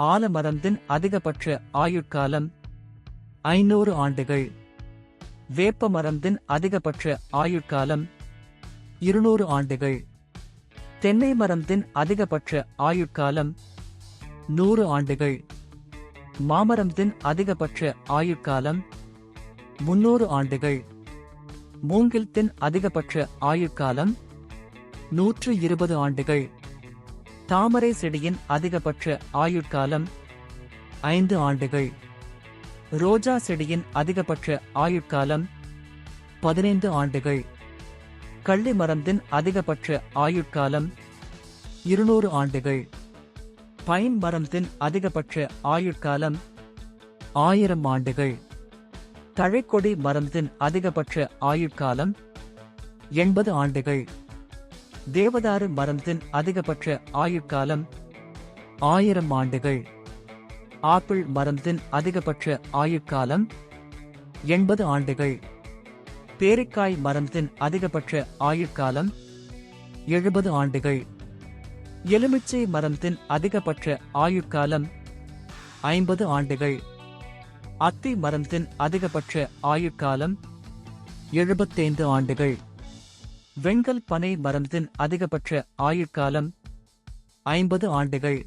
ஆலமரந்தின் அதிகபட்ச ஆயுட்காலம் ஐநூறு ஆண்டுகள். வேப்பமரந்தின் அதிகபட்ச ஆயுட்காலம் இருநூறு ஆண்டுகள். தென்னை மரந்தின் அதிகபட்ச ஆயுட்காலம் நூறு ஆண்டுகள். மாமரத்தின் அதிகபட்ச ஆயுட்காலம் முன்னூறு ஆண்டுகள். மூங்கில்த்தின் அதிகபட்ச ஆயுட்காலம் நூற்று இருபது ஆண்டுகள். தாமரை செடியின் அதிகபட்ச ஆயுட்காலம் ஐந்து ஆண்டுகள். ரோஜா செடியின் அதிகபட்ச ஆயுட்காலம் பதினைந்து ஆண்டுகள். கள்ளி மரந்தின் அதிகபட்ச ஆயுட்காலம் இருநூறு ஆண்டுகள். பைன் மரத்தின் அதிகபட்ச ஆயுட்காலம் ஆயிரம் ஆண்டுகள். தழைக்கொடி மரத்தின் அதிகபட்ச ஆயுட்காலம் எண்பது ஆண்டுகள். தேவதாரு மரத்தின் அதிகபட்ச ஆயுட்காலம் ஆயிரம் ஆண்டுகள். ஆப்பிள் மரத்தின் அதிகபட்ச ஆயுட்காலம் எண்பது ஆண்டுகள். பேரிக்காய் மரத்தின் அதிகபட்ச ஆயுட்காலம் எழுபது ஆண்டுகள். எலுமிச்சை மரத்தின் அதிகபட்ச ஆயுட்காலம் ஐம்பது ஆண்டுகள். அத்தி மரத்தின் அதிகபட்ச ஆயுட்காலம் எழுபத்தைந்து ஆண்டுகள். வெண்கல் பனை மரத்தின் அதிகபட்ச ஆயுட்காலம் ஐம்பது ஆண்டுகள்.